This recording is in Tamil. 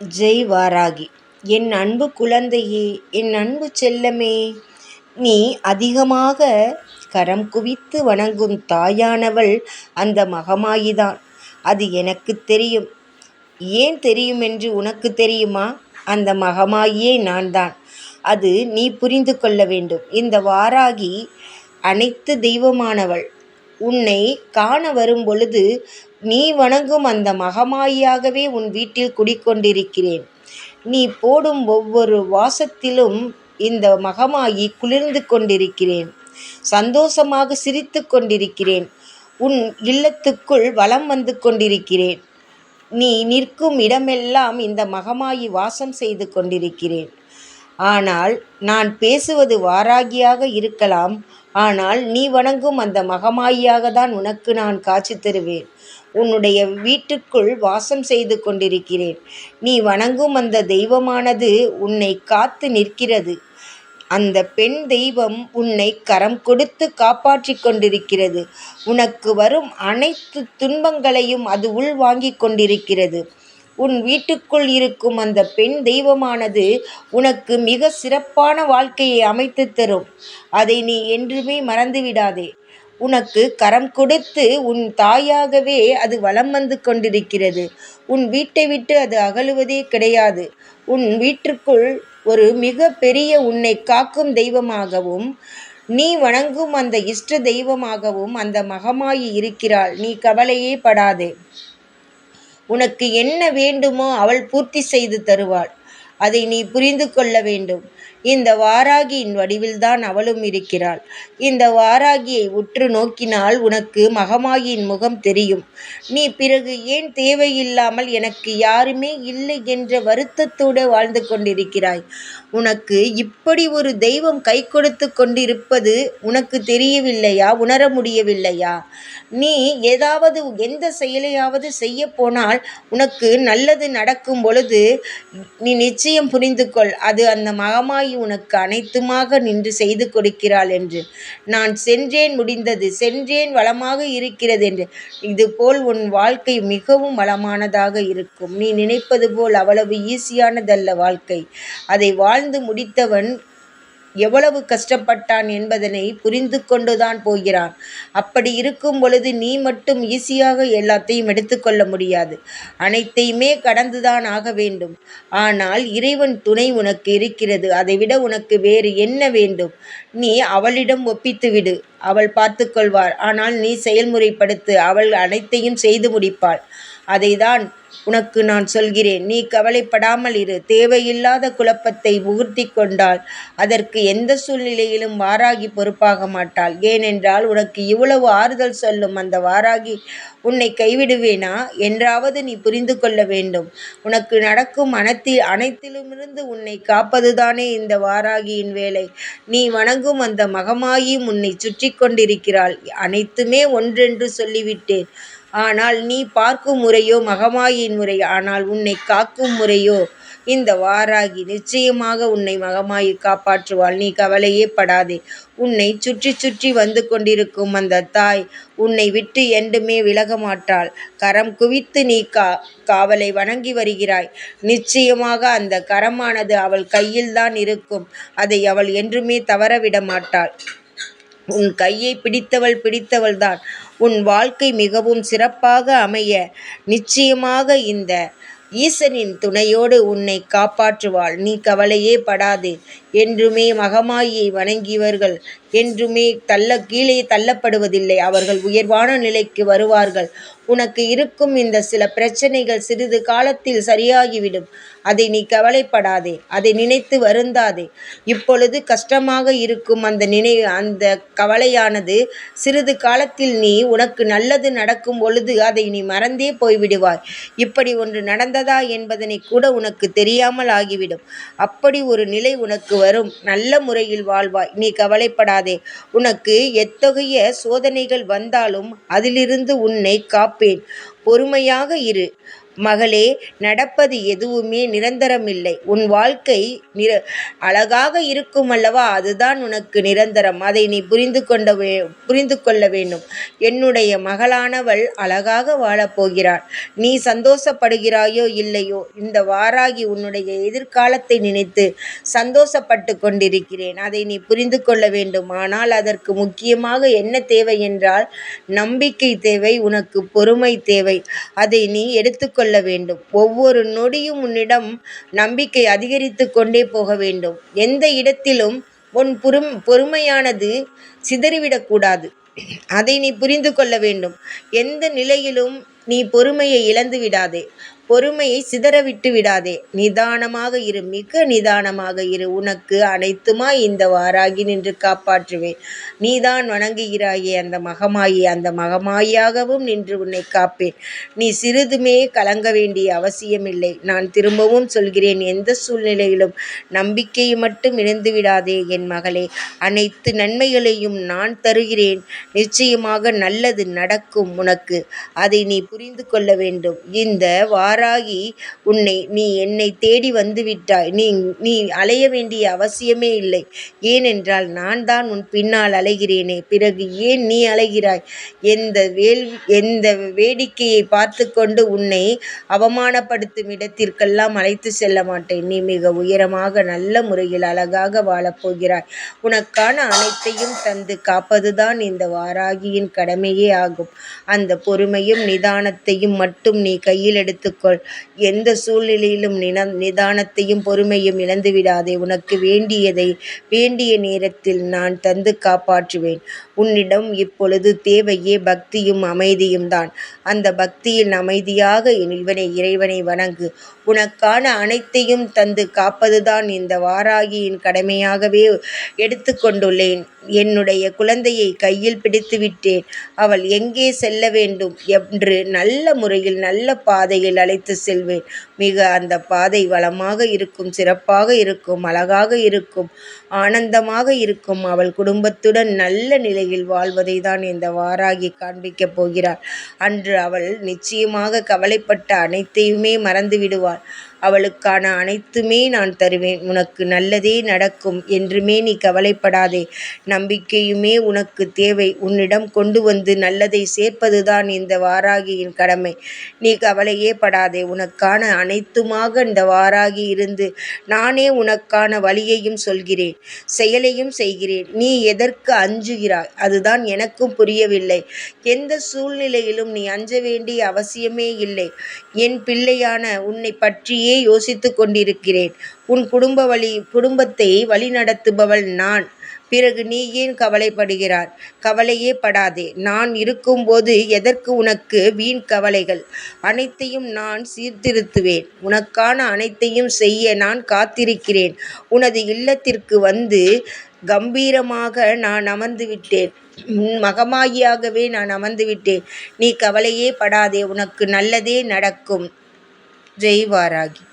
ஜெய் வாராகி என் அன்பு குழந்தையே என் அன்பு செல்லமே நீ அதிகமாக கரம் குவித்து வணங்கும் தாயானவள் அந்த மகமாயிதான். அது எனக்கு தெரியும். ஏன் தெரியும் என்று உனக்கு தெரியுமா? அந்த மகமாயியே நான் தான் அது நீ புரிந்து கொள்ள வேண்டும். இந்த வாராகி அனைத்து தெய்வமானவள். உன்னை காண வரும் பொழுது நீ வணங்கும் அந்த மகமாயியாகவே உன் வீட்டில் குடிக்கொண்டிருக்கிறேன். நீ போடும் ஒவ்வொரு வாசத்திலும் இந்த மகமாயி குளிர்ந்து கொண்டிருக்கிறேன். சந்தோஷமாக சிரித்து கொண்டிருக்கிறேன். உன் இல்லத்துக்குள் வலம் வந்து கொண்டிருக்கிறேன். நீ நிற்கும் இடமெல்லாம் இந்த மகமாயி வாசம் செய்து கொண்டிருக்கிறேன். ஆனால் நான் பேசுவது வாராகியாக இருக்கலாம். ஆனால் நீ வணங்கும் அந்த மகமாயியாக தான் உனக்கு நான் காட்சி தருவேன். உன்னுடைய வீட்டுக்குள் வாசம் செய்து கொண்டிருக்கிறேன். நீ வணங்கும் அந்த தெய்வமானது உன்னை காத்து நிற்கிறது. அந்த பெண் தெய்வம் உன்னை கரம் கொடுத்து காப்பாற்றி கொண்டிருக்கிறது. உனக்கு வரும் அனைத்து துன்பங்களையும் அது உள் வாங்கிக் கொண்டிருக்கிறது. உன் வீட்டுக்குள் இருக்கும் அந்த பெண் தெய்வமானது உனக்கு மிக சிறப்பான வாழ்க்கையை அமைத்து தரும். அதை நீ என்றுமே மறந்துவிடாதே. உனக்கு கரம் கொடுத்து உன் தாயாகவே அது வலம் வந்து கொண்டிருக்கிறது. உன் வீட்டை விட்டு அது அகலுவதே கிடையாது. உன் வீட்டிற்குள் ஒரு மிக பெரிய உன்னை காக்கும் தெய்வமாகவும் நீ வணங்கும் அந்த இஷ்ட தெய்வமாகவும் அந்த மகமாயி இருக்கிறாள். நீ கவலையே படாதே. உனக்கு என்ன வேண்டுமோ அவள் பூர்த்தி செய்து தருவாள். அதை நீ புரிந்து கொள்ள வேண்டும். இந்த வாராகியின் வடிவில்தான் அவளும் இருக்கிறாள். இந்த வாராகியை உற்று நோக்கினால் உனக்கு மகமாயின் முகம் தெரியும். நீ பிறகு ஏன் தேவையில்லாமல் எனக்கு யாருமே இல்லை என்ற வருத்தத்தோடு வாழ்ந்து கொண்டிருக்கிறாய்? உனக்கு இப்படி ஒரு தெய்வம் கை கொடுத்து கொண்டிருப்பது உனக்கு தெரியவில்லையா? உணர முடியவில்லையா? நீ ஏதாவது எந்த செயலையாவது செய்ய போனால் உனக்கு நல்லது நடக்கும் பொழுது நீ நிச்சயம் புரிந்து கொள் அது அந்த மகமாயி உனக்கு அனைத்துமாக நின்று செய்து கொடுக்கிறாள் என்று. நான் சென்றேன் முடிந்தது. சென்றேன் வளமாக இருக்கிறது என்று. இதுபோல் உன் வாழ்க்கை மிகவும் வளமானதாக இருக்கும். நீ நினைப்பது போல் அவ்வளவு ஈஸியானதல்ல வாழ்க்கை. அதை வாழ்ந்து முடித்தவன் எவ்வளவு கஷ்டப்பட்டான் என்பதனை புரிந்து கொண்டுதான் போகிறான். அப்படி இருக்கும் பொழுது நீ மட்டும் ஈஸியாக எல்லாத்தையும் எடுத்துக்கொள்ள முடியாது. அனைத்தையுமே கடந்துதான் ஆக வேண்டும். ஆனால் இறைவன் துணை உனக்கு இருக்கிறது. அதைவிட உனக்கு வேறு என்ன வேண்டும்? நீ அவளிடம் ஒப்பித்துவிடு அவள் பார்த்து கொள்வார் ஆனால் நீ செயல்முறைப்படுத்து. அவள் அனைத்தையும் செய்து முடிப்பாள். அதைதான் உனக்கு நான் சொல்கிறேன். நீ கவலைப்படாமல் இரு. தேவையில்லாத குழப்பத்தை முகர்த்தி கொண்டால் அதற்கு எந்த சூழ்நிலையிலும் வாராகி பொறுப்பாக மாட்டாள். ஏனென்றால் உனக்கு இவ்வளவு ஆறுதல் சொல்லும் அந்த வாராகி உன்னை கைவிடுவேனா? என்றாவது நீ புரிந்து கொள்ள வேண்டும். உனக்கு நடக்கும் அனைத்தி அனைத்திலுமிருந்து உன்னை காப்பதுதானே இந்த வாராகியின் வேலை. நீ வணங்கும் அந்த மகமாயும் உன்னை சுற்றி கொண்டிருக்கிறாள். அனைத்துமே ஒன்றென்று சொல்லிவிட்டேன். ஆனால் நீ பார்க்கும் முறையோ மகமாயின் முறை ஆனால் உன்னை காக்கும் முறையோ இந்த வாராகி நிச்சயமாக உன்னை மகமாயி காப்பாற்றுவாள். நீ கவலையே படாதே. உன்னை சுற்றி சுற்றி வந்து கொண்டிருக்கும் அந்த தாய் உன்னை விட்டு என்றுமே விலக மாட்டாள். கரம் குவித்து நீ கா காவலை வணங்கி வருகிறாய். நிச்சயமாக அந்த கரமானது அவள் கையில்தான் இருக்கும். அதை அவள் என்றுமே தவறவிட மாட்டாள். உன் கையை பிடித்தவள் பிடித்தவள்தான் உன் வாழ்க்கை மிகவும் சிறப்பாக அமைய நிச்சயமாக இந்த ஈசனின் துணையோடு உன்னை காப்பாற்றுவாள். நீ கவலையே படாதே. என்றுமே மகமாயை வணங்கியவர்கள் என்றுமே தள்ள கீழே தள்ளப்படுவதில்லை. அவர்கள் உயர்வான நிலைக்கு வருவார்கள். உனக்கு இருக்கும் இந்த சில பிரச்சனைகள் சிறிது காலத்தில் சரியாகிவிடும். அதை நீ கவலைப்படாதே. அதை நினைத்து வருந்தாதே. இப்பொழுது கஷ்டமாக இருக்கும் அந்த நினை அந்த கவலையானது சிறிது காலத்தில் நீ உனக்கு நல்லது நடக்கும் பொழுது அதை நீ மறந்தே போய்விடுவாய். இப்படி ஒன்று நடந்ததா என்பதனை கூட உனக்கு தெரியாமல் ஆகிவிடும். அப்படி ஒரு நிலை உனக்கு வரும். நல்ல முறையில் வாழ்வாய். நீ கவலைப்படாதே. உனக்கு எத்தகைய சோதனைகள் வந்தாலும் அதிலிருந்து உன்னை காப்பேன். பொறுமையாக இரு. மகளே நடப்பது எதுவுமே நிரந்தரமில்லை. உன் வாழ்க்கை நிர அழகாக இருக்குமல்லவா அதுதான் உனக்கு நிரந்தரம். அதை நீ புரிந்து கொண்ட வே புரிந்து கொள்ள வேண்டும். என்னுடைய மகளானவள் அழகாக வாழப் போகிறாள். நீ சந்தோஷப்படுகிறாயோ இல்லையோ இந்த வாராகி உன்னுடைய எதிர்காலத்தை நினைத்து சந்தோஷப்பட்டு கொண்டிருக்கிறேன். அதை நீ புரிந்து கொள்ள வேண்டும். ஆனால் அதற்கு முக்கியமாக என்ன தேவை என்றால் நம்பிக்கை தேவை உனக்கு பொறுமை தேவை. அதை நீ எடுத்துக்கொள்ள கொள்ள வேண்டும். ஒவ்வொரு நொடியும் உன்னிடம் நம்பிக்கை அதிகரித்துக் கொண்டே போக வேண்டும். எந்த இடத்திலும் உன் பொறுமையானது சிதறிவிடக்கூடாது அதை நீ புரிந்து கொள்ள வேண்டும். எந்த நிலையிலும் நீ பொறுமையை இழந்து விடாதே. பொறுமையை சிதறவிட்டு விடாதே. நிதானமாக இரு மிக நிதானமாக இரு. உனக்கு அனைத்துமாய் இந்த வாராகி நின்று காப்பாற்றுவேன். நீதான் வணங்குகிறாயே அந்த மகமாயி அந்த மகமாயாகவும் நின்று உன்னை காப்பேன். நீ சிறிதுமே கலங்க வேண்டிய அவசியமில்லை. நான் திரும்பவும் சொல்கிறேன் எந்த சூழ்நிலையிலும் நம்பிக்கையை மட்டும் இழந்து விடாதே என் மகளே. அனைத்து நன்மைகளையும் நான் தருகிறேன். நிச்சயமாக நல்லது நடக்கும் உனக்கு. அதை நீ புரிந்து கொள்ள வேண்டும். இந்த மாறாகி உன்னை நீ என்னை தேடி வந்துவிட்டாய். நீ நீ அலைய வேண்டிய அவசியமே இல்லை. ஏனென்றால் நான் தான் உன் பின்னால் அலைகிறேனே. பிறகு ஏன் நீ அலைகிறாய்? எந்த வேடிக்கையைப் பார்த்துக் கொண்டு உன்னை அவமானப்படுத்தும் இடத்திற்கெல்லாம் அழைத்து செல்ல மாட்டேன். நீ மிக உயரமாக நல்ல முறையில் அழகாக வாழப்போகிறாய் உனக்கான அனைத்தையும் தந்து காப்பதுதான் இந்த வாராகியின் கடமையே ஆகும். அந்த பொறுமையும் நிதானத்தையும் மட்டும் நீ கையில் எடுத்துக்கொள். எந்த சூழ்நிலையிலும் நின நிதானத்தையும் பொறுமையையும் இழந்துவிடாதே. உனக்கு வேண்டியதை வேண்டிய நேரத்தில் நான் தந்து காப்பாற்றுவேன். உன்னிடம் இப்பொழுது தேவையே பக்தியும் அமைதியும்தான். அந்த பக்தியில் அமைதியாக இறைவனை வணங்கு. உனக்கான அனைத்தையும் தந்து காப்பதுதான் இந்த வாராகியின் கடமையாகவே எடுத்துக்கொண்டுள்ளேன் என்னுடைய குழந்தையை கையில் பிடித்துவிட்டேன். அவள் எங்கே செல்ல வேண்டும் என்று நல்ல முறையில் நல்ல பாதையில் அழைத்துச் செல்வேன். மிக அந்த பாதை வளமாக இருக்கும் சிறப்பாக இருக்கும் அழகாக இருக்கும் ஆனந்தமாக இருக்கும். அவள் குடும்பத்துடன் நல்ல நிலையில் வாழ்வதை தான் இந்த வாராகி காண்பிக்கப் போகிறாள். அன்று அவள் நிச்சயமாக கவலைப்பட்ட அனைத்தையுமே மறந்து விடுவாள் அவளுக்கான அனைத்துமே நான் தருவேன். உனக்கு நல்லதே நடக்கும். என்றுமே நீ கவலைப்படாதே. நம்பிக்கையுமே உனக்கு தேவை. உன்னிடம் கொண்டு வந்து நல்லதை சேர்ப்பதுதான் இந்த வாராகியின் கடமை. நீ கவலையே படாதே. உனக்கான அனைத்துமாக இந்த வாராகி இருந்து நானே உனக்கான வழியையும் சொல்கிறேன். செயலையும் செய்கிறேன். நீ எதற்கு அஞ்சுகிறாய்? அதுதான் எனக்கும் புரியவில்லை. எந்த சூழ்நிலையிலும் நீ அஞ்ச வேண்டிய அவசியமே இல்லை. என் பிள்ளையான உன்னைப் பற்றியே யோசித்துக் கொண்டிருக்கிறேன். உன் குடும்பத்தை வழிநடத்துபவள் நான். பிறகு நீ ஏன் கவலைப்படுகிறார் கவலையே படாதே. நான் இருக்கும்போது எதற்கு உனக்கு வீண் கவலைகள்? அனைத்தையும் நான் சீர்திருத்துவேன். உனக்கான அனைத்தையும் செய்ய நான் காத்திருக்கிறேன். உனது இல்லத்திற்கு வந்து கம்பீரமாக நான் அமர்ந்துவிட்டேன். உன் மகமாயியாகவே நான் அமர்ந்துவிட்டேன். நீ கவலையே படாதே. உனக்கு நல்லதே நடக்கும். ஜெய் வாராகி.